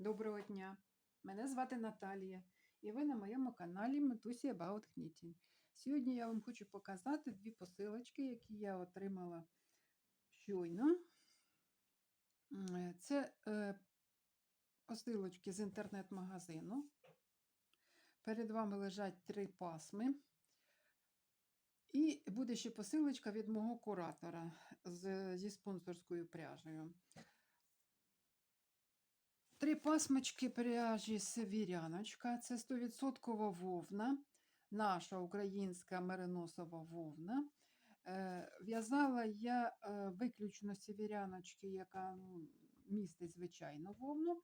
Доброго дня! Мене звати Наталія, і ви на моєму каналі Метусі About Knitting. Сьогодні я вам хочу показати дві посилочки, які я отримала щойно. Е, Це е, посилочки з інтернет-магазину. Перед вами лежать три пасми. І буде ще посилочка від мого куратора з, зі спонсорською пряжею. Три пасмочки пряжі Севіряночка. Це 100% вовна, наша українська мериносова вовна. Е, В'язала я е, виключно севіряночки, яка ну, містить звичайну вовну,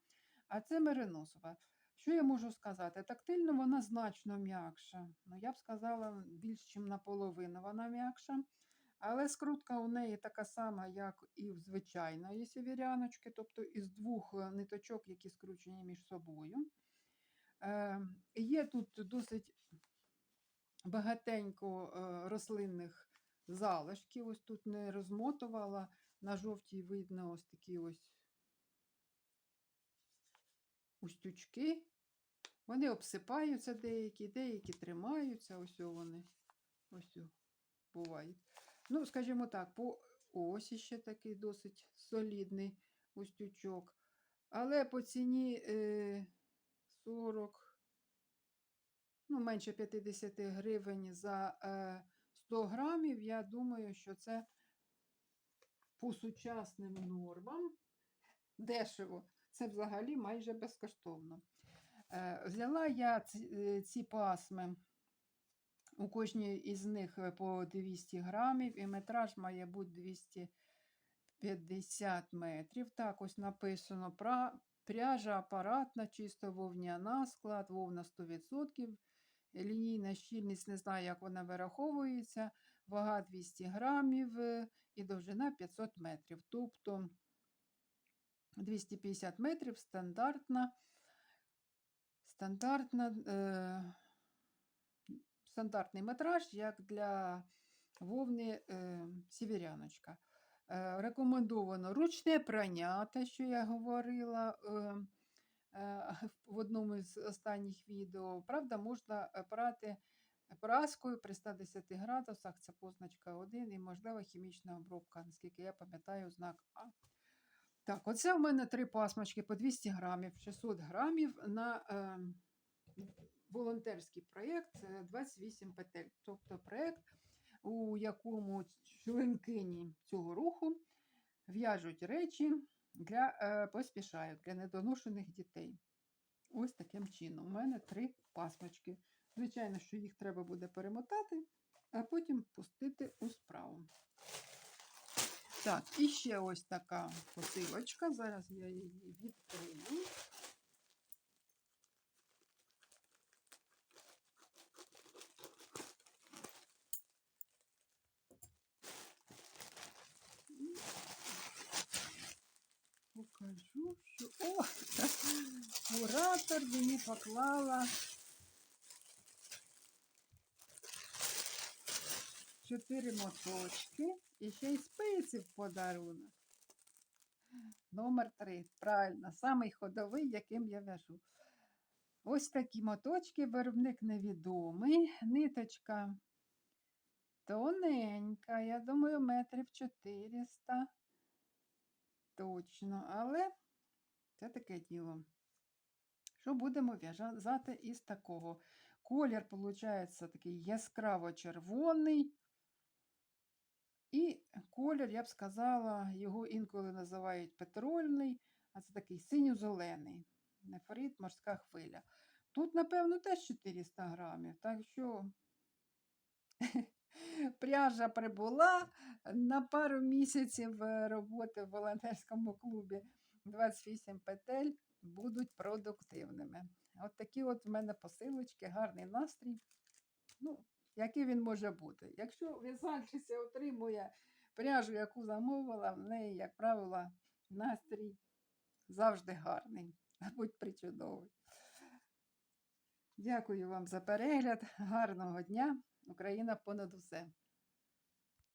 а це мериносова. Що я можу сказати? Тактильно вона значно м'якша. Ну, я б сказала, більш ніж наполовину вона м'якша. Але скрутка у неї така сама, як і в звичайної сєвєряночки, тобто із двох е, ниточок, які скручені між собою. Е, Є тут досить багатенько е, рослинних залишків. Ось тут не розмотувала. На жовтій видно ось такі ось устючки. Вони обсипаються деякі, деякі тримаються. Ось вони. Ось бувають. Ну, скажімо так, по осі ще такий досить солідний устючок. Але по ціні е, 40, ну, менше 50 гривень за е, 100 грамів, я думаю, що це по сучасним нормам дешево. Це взагалі майже безкоштовно. Е, взяла я е, ці пасми. У кожній із них е, по 200 грамів, і метраж має бути 250 метрів. Так, ось написано пра, пряжа апаратна, чисто вовняна, склад вовна 100%. Лінійна щільність, не знаю, як вона вираховується, вага 200 грамів е, і довжина 500 метрів. Тобто 250 метрів стандартна, стандартна. Е, стандартний метраж, як для вовни е, сіверяночка. Е, рекомендовано ручне прання, те, що я говорила е, е, в одному з останніх відео. Правда, можна прати праскою при 110 градусах, це позначка 1 і, можливо, хімічна обробка, наскільки я пам'ятаю, знак А. Так, оце в мене три пасмочки по 200 грамів, 600 грамів на. Е, волонтерський проєкт 28 петель. Тобто проєкт, у якому членкині цього руху в'яжуть речі для е, поспішаю, для недоношених дітей. Ось таким чином. У мене три пасмочки. Звичайно, що їх треба буде перемотати, а потім пустити у справу. Так, і ще ось така посилочка. Зараз я її відкрию. Куратор мені поклала чотири моточки і ще й спиці в подарунок. Номер три. Правильно, самий ходовий, яким я в'яжу. Ось такі моточки, виробник невідомий, ниточка тоненька, я думаю, метрів 400. Точно, але це таке діло. Що будемо в'язати із такого? Колір, виходить, такий яскраво-червоний. І колір, я б сказала, його інколи називають петрольний, а це такий синьо-зелений. Нефрит, морська хвиля. Тут, напевно, теж 400 грамів. Так що Пряжа прибула на пару місяців е, роботи в волонтерському клубі 28 петель будуть продуктивними. От такі от в мене посилочки, гарний настрій. Ну, Який він може бути? Якщо в'язальщиця отримує пряжу, яку замовила, в неї, як правило, настрій завжди гарний, будь причудовий. Дякую вам за перегляд. Гарного дня! Україна понад усе.